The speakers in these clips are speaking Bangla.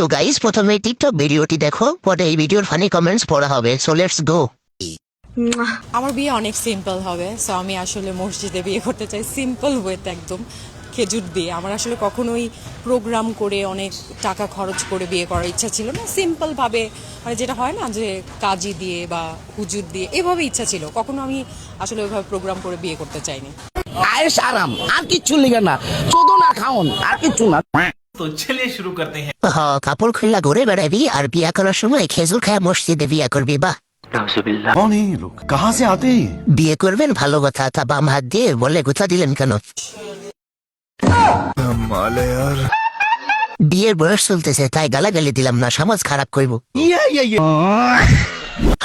তো গাইস প্রথমে টিকটক ভিডিওটি দেখো পরে এই ভিডিওর ফানি কমেন্টস পড়া হবে। সো লেটস গো আমার বিয়ে অনেক সিম্পল হবে সো আমি আসলে মসজিদে বিয়ে করতে চাই সিম্পল ওয়েতে একদম খেজুর দিয়ে। আমার আসলে কখনোই প্রোগ্রাম করে অনেক টাকা খরচ করে বিয়ে করার ইচ্ছা ছিল না। সিম্পলভাবে মানে যেটা হয় না যে কাজি দিয়ে বা হুজুর দিয়ে এভাবে ইচ্ছা ছিল। কখনো আমি আসলে ওইভাবে প্রোগ্রাম করে বিয়ে করতে চাইনি। আয়েস আরাম আর কিচ্ছু লিগে না। চোদো না খাওন আর কিচ্ছু না। तो चलिए शुरू करते हैं হ কাপড় খুললা ঘুরে বেড়াবি আর বিয়া করার সময় খেজুর খায় মসজিদে বিয়া করবি বা कौन है ये लोग कहाँ से आते हैं ये? বিয়ে করবেন ভালো কথা তা বাম হাত দিয়ে বলে গুথা দিলেন কেন বিয়ের বয়স চলতেছে তাই গালাগালি দিলাম না সমাজ খারাপ করব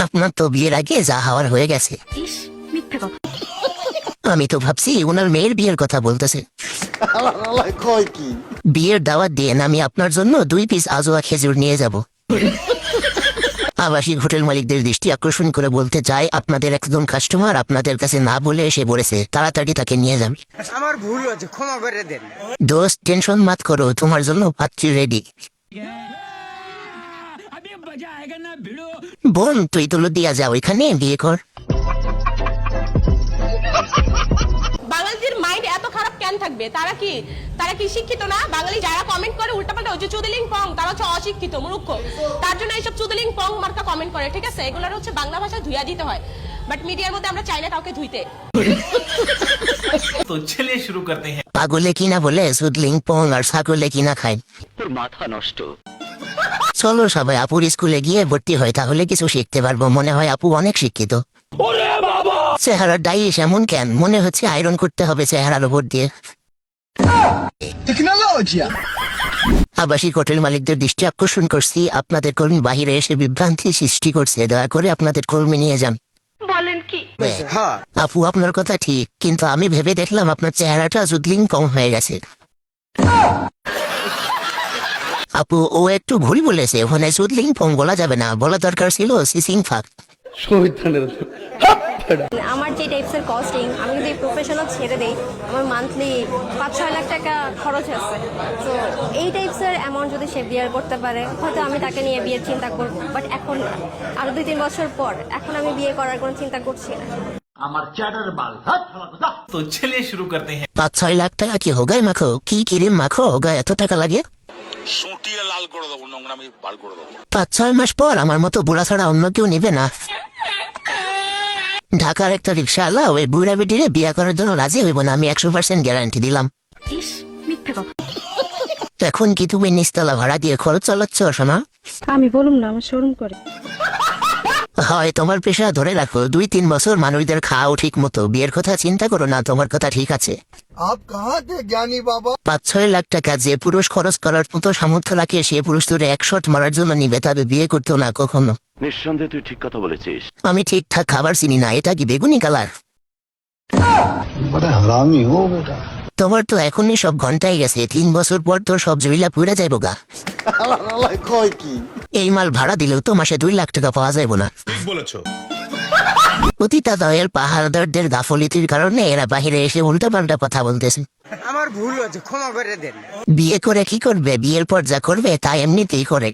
আপনার তো বিয়ের আগে যা হওয়ার হয়ে গেছে আমি তো ভাবছি ওনার মেয়ের বিয়ের কথা বলতেছে। বিয়ের দাওয়াত দিয়ে আমি আপনার জন্য দুই পিস আজোয়া খেজুর নিয়ে যাব। আবাসিক হোটেল মালিকদের দৃষ্টি আকর্ষণ করে বলতে চাই আপনাদের একজন কাস্টমার আপনাদের কাছে না বলে এসে পড়েছে তাড়াতাড়ি তাকে নিয়ে যান। আমার ভুল হয়েছে ক্ষমা করে দেন। দোস্ত টেনশন মাত করো তোমার জন্য পাত্রী রেডি বোন তুই তুলো দিয়া যা ওইখানে বিয়ে কর। কেন থাকবে? তারা কি তারা কি শিক্ষিত না? বাঙালি যারা কমেন্ট করে উল্টাপাল্টা হচ্ছে চুদলিং পং তারা হচ্ছে অশিক্ষিত মূর্খ। তার জন্য এইসব চুদলিং পং মার্কা কমেন্ট করে ঠিক আছে? এগুলোর হচ্ছে বাংলা ভাষা ধুইয়া দিতে হয়। বাট মিডিয়ার মধ্যে আমরা চাই না কাউকে ধুইতে। তো চলিয়ে শুরু করতে হ্যাঁ পাগলে কিনা বলে সুদলিং পং আর ছাগলে কিনা খায়? তোর মাথা নষ্ট। চলো সবাই আপুর স্কুলে গিয়ে ভর্তি হয় তাহলে কিছু শিখতে পারব। মনে হয় আপু অনেক শিক্ষিত। চেহারার ডাইস এমন কেন? মনে হচ্ছে আয়রন করতে হবে চেহারার উপর দিয়ে। আবাসিক হোটেল মালিকদের দৃষ্টি আকর্ষণ করছি। আপনাদের কর্মী বাহিরে এসে বিভ্রান্তি সৃষ্টি করছে। দয়া করে আপনাদের কর্মী নিয়ে যান। বলেন কি? হ্যাঁ। আপু আপনার কথা ঠিক কিন্তু আমি ভেবে দেখলাম আপনার চেহারাটা জুদলিং কম হয়ে গেছে। আপু ও একটু ভুল বলেছে। ওখানে জুদলিং পং বলা যাবে না। বলা দরকার ছিল সিসিং ফাক। আমার যে টাইপসের কস্টিং আমি যদি প্রফেশনাল ছেড়ে দেই আমার মান্থলি পাঁচ ছয় লাখ টাকা খরচ আছে। তো এই টাইপসের অ্যামাউন্ট যদি সে বিয়ার করতে পারে হয়তো আমি তাকে নিয়ে বিয়ের চিন্তা করব বাট এখন আরও দুই তিন বছর পর এখন আমি বিয়ে করার কোনো চিন্তা করছি না। আমার চ্যাটার বাল তো ছেলে শুরু করতে হ্যাঁ পাঁচ ছয় লাখ টাকা কি হোগায় মাখো? কি কিরিম মাখো? হোগায় এত টাকা লাগে? সুটিয়ে লাল করে দেবো নোংরামি বার করে দেবো। পাঁচ ছয় মাস পর আমার মতো বুড়া ছাড়া অন্য কেউ নিবে না। ঢাকার একটা রিক্সাওয়ালা ওই বুড়া বেটিরে বিয়া করার জন্য রাজি হইব না আমি একশো পার্সেন্ট গ্যারান্টি দিলাম। এখন কি তুমি নিস্তলা ভাড়া দিয়ে খরচ চালাচ্ছ শোনা আমি বলুন না আমার শোরুম করে। হয় তোমার পেশা ধরে রাখো। দুই তিন বছর মানুষদের খাও ঠিক মতো। বিয়ের কথা চিন্তা করো না তোমার কথা ঠিক আছে। পাঁচ ছয় লাখ টাকা যে পুরুষ খরচ করার মতো সামর্থ্য রাখে সে পুরুষ তোরে এক শট মারার জন্য নিবে তবে বিয়ে করতো না কখনো। নিঃসন্দেহে তুই ঠিক কথা বলেছিস। আমি ঠিকঠাক খাবার চিনি না এটা কি বেগুনি কালার? তোমার তো এখনই সব ঘন্টায় গেছে তিন বছর পর তো সব জমিলা পুরা যাইব গা। এই মাল ভাড়া দিলেও তো মাসে দুই লাখ টাকা পাওয়া যাবে না। বলেছ। অতীতা দয়ের পাহাড়দারদের গাফলিতির কারণে এরা বাহিরে এসে উল্টা পাল্টা কথা বলতেছে। আমার ভুল হয়েছে ক্ষমা করে দেন। বিয়ে করে কি করবে? বিয়ের পর যা করবে তা এমনিতেই করে।